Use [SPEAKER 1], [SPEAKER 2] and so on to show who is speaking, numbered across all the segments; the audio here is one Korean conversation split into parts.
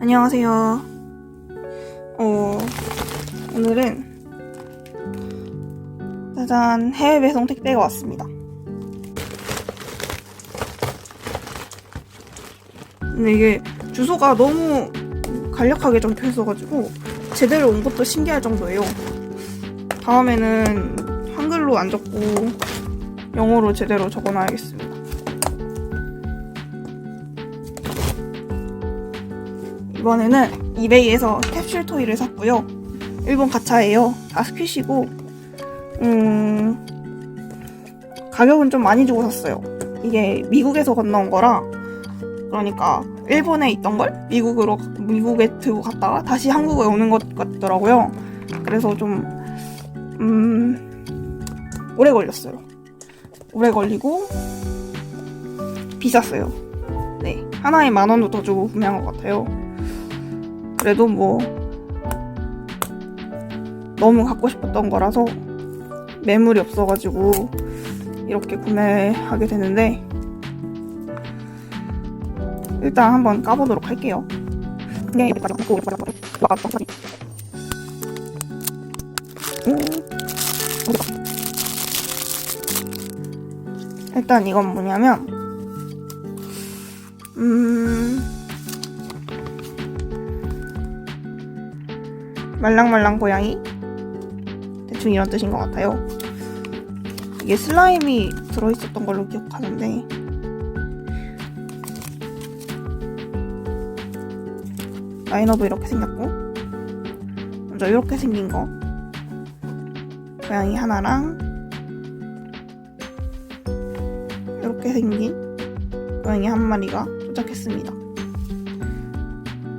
[SPEAKER 1] 안녕하세요. 어, 오늘은 짜잔 해외 배송 택배가 왔습니다. 근데 이게 주소가 너무 간략하게 적혀 있어가지고 제대로 온 것도 신기할 정도예요. 다음에는 한글로 안 적고 영어로 제대로 적어놔야겠습니다. 이번에는 이베이에서 캡슐 토이를 샀고요. 일본 가차예요. 다 스퀴시고, 음, 가격은 좀 많이 주고 샀어요. 이게 미국에서 건너온 거라, 그러니까 일본에 있던 걸 미국으로, 미국에 들고 갔다가 다시 한국에 오는 것 같더라고요. 그래서 좀, 음, 오래 걸렸어요. 오래 걸리고, 비쌌어요. 네. 하나에 만 원도 더 주고 구매한 것 같아요. 그래도 뭐 너무 갖고 싶었던 거라서 매물이 없어가지고 이렇게 구매하게 되는데 일단 한번 까보도록 할게요. 네? 일단 이건 뭐냐면 음. 말랑말랑 고양이 대충 이런 뜻인 것 같아요. 이게 슬라임이 들어있었던 걸로 기억하는데 라인업도 이렇게 생겼고 먼저 이렇게 생긴 거 고양이 하나랑 이렇게 생긴 고양이 한 마리가 도착했습니다.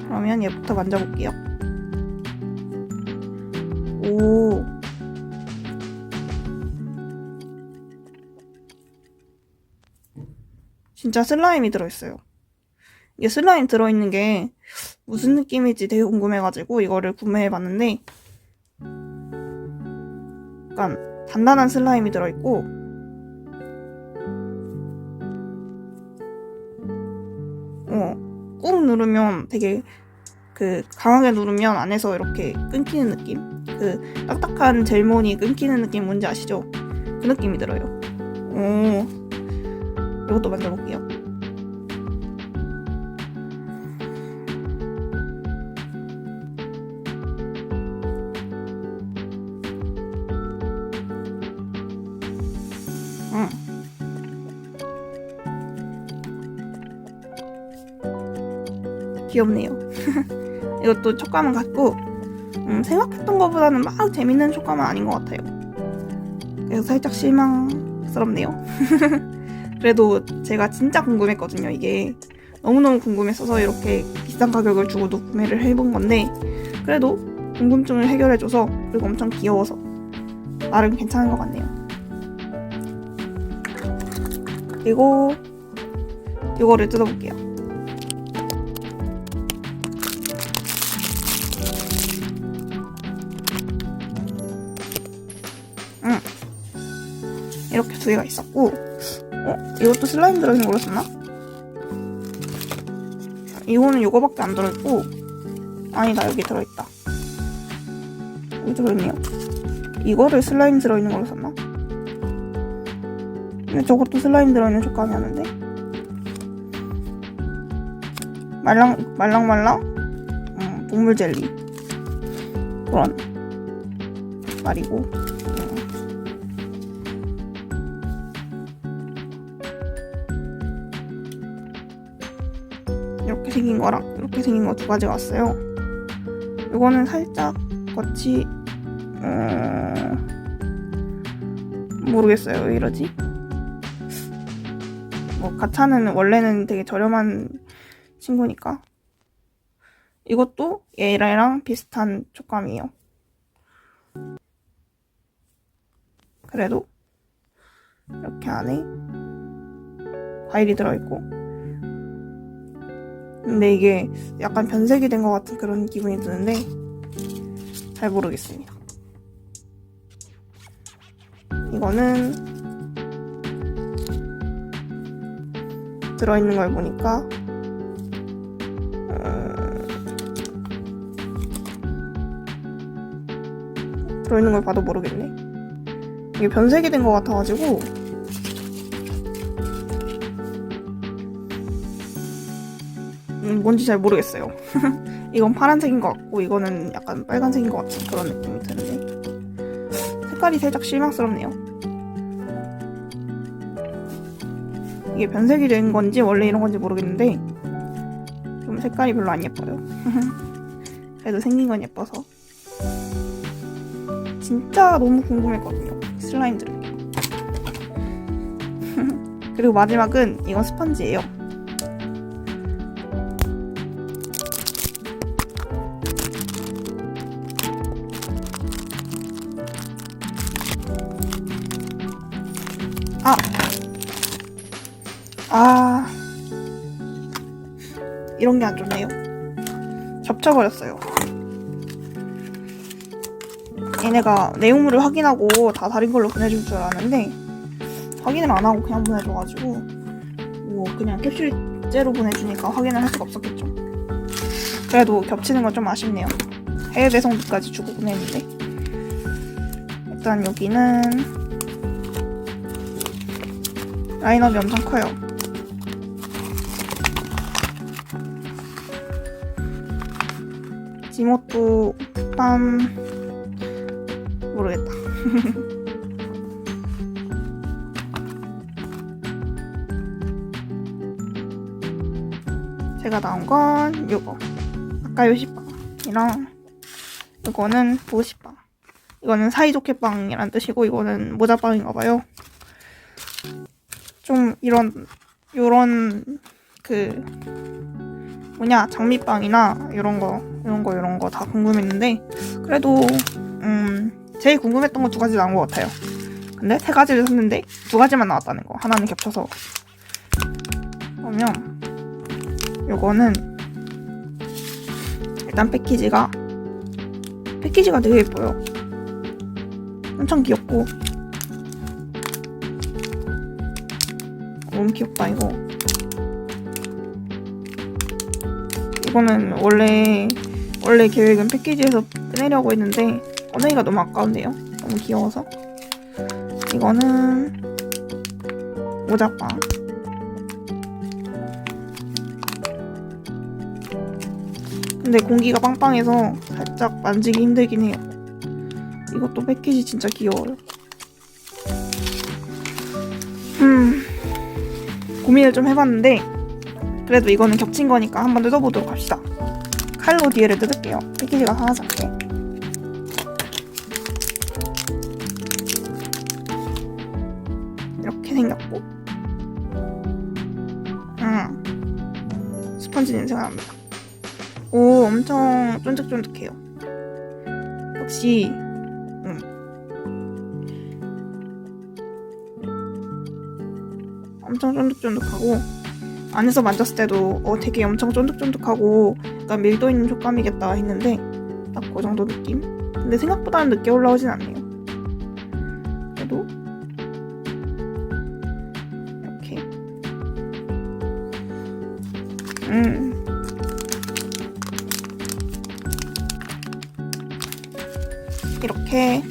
[SPEAKER 1] 그러면 얘부터 만져볼게요. 오. 진짜 슬라임이 들어있어요. 이게 슬라임 들어있는 게 무슨 느낌일지 되게 궁금해가지고 이거를 구매해봤는데 약간 단단한 슬라임이 들어있고 어, 꾹 누르면 되게 그 강하게 누르면 안에서 이렇게 끊기는 느낌? 그 딱딱한 젤몬이 끊기는 느낌 뭔지 아시죠? 그 느낌이 들어요. 오, 이것도 만져볼게요. 음. 귀엽네요. 이것도 촉감은 같고 음, 생각했던 것보다는 막 재밌는 촉감은 아닌 것 같아요. 그래서 살짝 실망스럽네요. 그래도 제가 진짜 궁금했거든요. 이게 너무너무 궁금했어서 이렇게 비싼 가격을 주고도 구매를 해본 건데 그래도 궁금증을 해결해줘서 그리고 엄청 귀여워서 나름 괜찮은 것 같네요. 그리고 이거를 뜯어볼게요. 두 개가 있었고 어? 이것도 슬라임 들어있는 걸로 썼나? 이거는 이거밖에 안 들어있고 아니다 여기 들어있다 여기 들어있네요 이거를 슬라임 들어있는 걸로 썼나? 근데 저것도 슬라임 들어있는 촉감이 하는데 말랑 말랑말랑 음, 동물 젤리 그런 말이고 생긴 거랑 이렇게 생긴 거 두 가지 왔어요. 이거는 살짝 겉이 음... 모르겠어요. 왜 이러지? 뭐 가차는 원래는 되게 저렴한 친구니까 이것도 얘랑 비슷한 촉감이에요. 그래도 이렇게 안에 과일이 들어있고 근데 이게 약간 변색이 된 것 같은 그런 기분이 드는데 잘 모르겠습니다. 이거는 들어있는 걸 보니까 어, 들어있는 걸 봐도 모르겠네. 이게 변색이 된 것 같아가지고 뭔지 잘 모르겠어요. 이건 파란색인 것 같고 이거는 약간 빨간색인 것 같은 그런 느낌이 드는데 색깔이 살짝 실망스럽네요. 이게 변색이 된 건지 원래 이런 건지 모르겠는데 좀 색깔이 별로 안 예뻐요. 그래도 생긴 건 예뻐서 진짜 너무 궁금했거든요. 슬라임들. 그리고 마지막은 이건 스펀지예요. 이런 게 안 좋네요. 접쳐버렸어요. 얘네가 내용물을 확인하고 다 다른 걸로 보내줄 줄 알았는데 확인을 안 하고 그냥 보내줘가지고 뭐 그냥 캡슐째로 보내주니까 확인을 할 수가 없었겠죠. 그래도 겹치는 건 좀 아쉽네요. 해외 배송비까지 주고 보냈는데 일단 여기는 라인업이 엄청 커요. 지모토 빰 모르겠다. 제가 나온 건 요거 아까 요시빵 이랑 이거는 보시빵 이거는 사이좋게 빵이란 뜻이고 이거는 모자빵인가 봐요. 좀 이런 요런 그 뭐냐 장미빵이나 이런 거 이런 거 이런 거 다 궁금했는데 그래도 음 제일 궁금했던 건두 가지 나온 것 같아요. 근데 세 가지를 샀는데 두 가지만 나왔다는 거 하나는 겹쳐서 그러면 요거는 일단 패키지가 패키지가 되게 예뻐요. 엄청 귀엽고 너무 귀엽다 이거 이거는 원래 원래 계획은 패키지에서 꺼내려고 했는데 꺼내기가 너무 아까운데요? 너무 귀여워서. 이거는 모자빵 근데 공기가 빵빵해서 살짝 만지기 힘들긴 해요. 이것도 패키지 진짜 귀여워요. 음 고민을 좀 해봤는데 그래도 이거는 겹친 거니까 한번 뜯어보도록 합시다. 칼로 뒤에를 뜯을게요. 패키지가 하나 작게. 이렇게 생겼고 음 스펀지 냄새가 납니다. 오 엄청 쫀득쫀득해요. 역시 음. 엄청 쫀득쫀득하고 안에서 만졌을 때도 어 되게 엄청 쫀득쫀득하고 약간 밀도 있는 촉감이겠다 했는데 딱 그 정도 느낌? 근데 생각보다는 늦게 올라오진 않네요. 그래도 이렇게 음 이렇게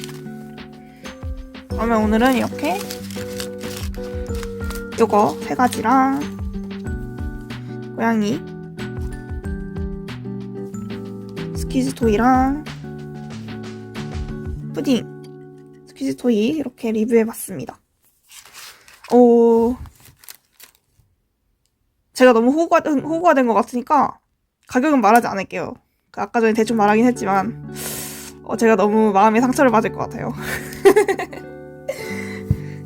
[SPEAKER 1] 그러면 오늘은 이렇게 요거 세 가지랑 고양이 스키즈 토이랑 푸딩 스키즈 토이 이렇게 리뷰해봤습니다. 오 제가 너무 호구가, 호구가 된 것 같으니까 가격은 말하지 않을게요. 그 아까 전에 대충 말하긴 했지만 어, 제가 너무 마음에 상처를 받을 것 같아요.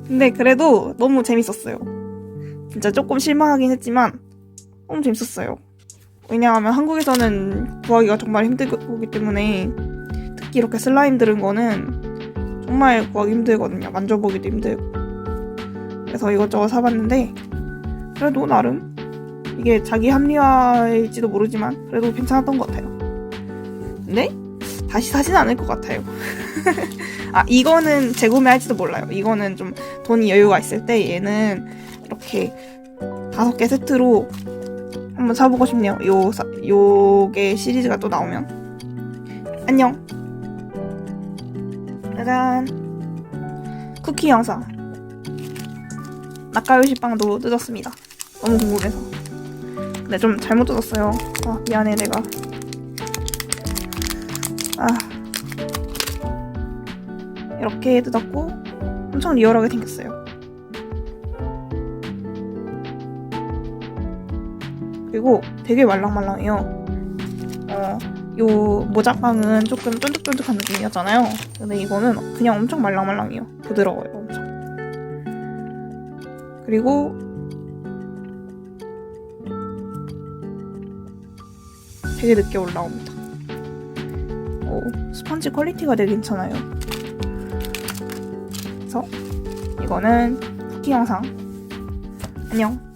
[SPEAKER 1] 근데 그래도 너무 재밌었어요. 진짜 조금 실망하긴 했지만 너무 재밌었어요. 왜냐하면 한국에서는 구하기가 정말 힘들 거기 때문에 특히 이렇게 슬라임 들은 거는 정말 구하기 힘들거든요. 만져보기도 힘들고. 그래서 이것저것 사봤는데 그래도 나름 이게 자기 합리화일지도 모르지만 그래도 괜찮았던 것 같아요. 근데 다시 사진 않을 것 같아요. 아 이거는 재구매할지도 몰라요. 이거는 좀 돈이 여유가 있을 때 얘는 이렇게 다섯 개 세트로 한번 사보고 싶네요. 요, 사, 요게 시리즈가 또 나오면. 안녕. 짜잔. 쿠키 영상. 낙가요시 빵도 뜯었습니다. 너무 궁금해서. 근데 좀 잘못 뜯었어요. 아 미안해 내가. 아. 이렇게 뜯었고 엄청 리얼하게 생겼어요 그리고 되게 말랑말랑해요 어, 요 모자빵은 조금 쫀득쫀득한 느낌이었잖아요. 근데 이거는 그냥 엄청 말랑말랑해요. 부드러워요, 엄청. 그리고 되게 늦게 올라옵니다. 오, 스펀지 퀄리티가 되게 괜찮아요. 그래서 이거는 쿠키 영상. 안녕.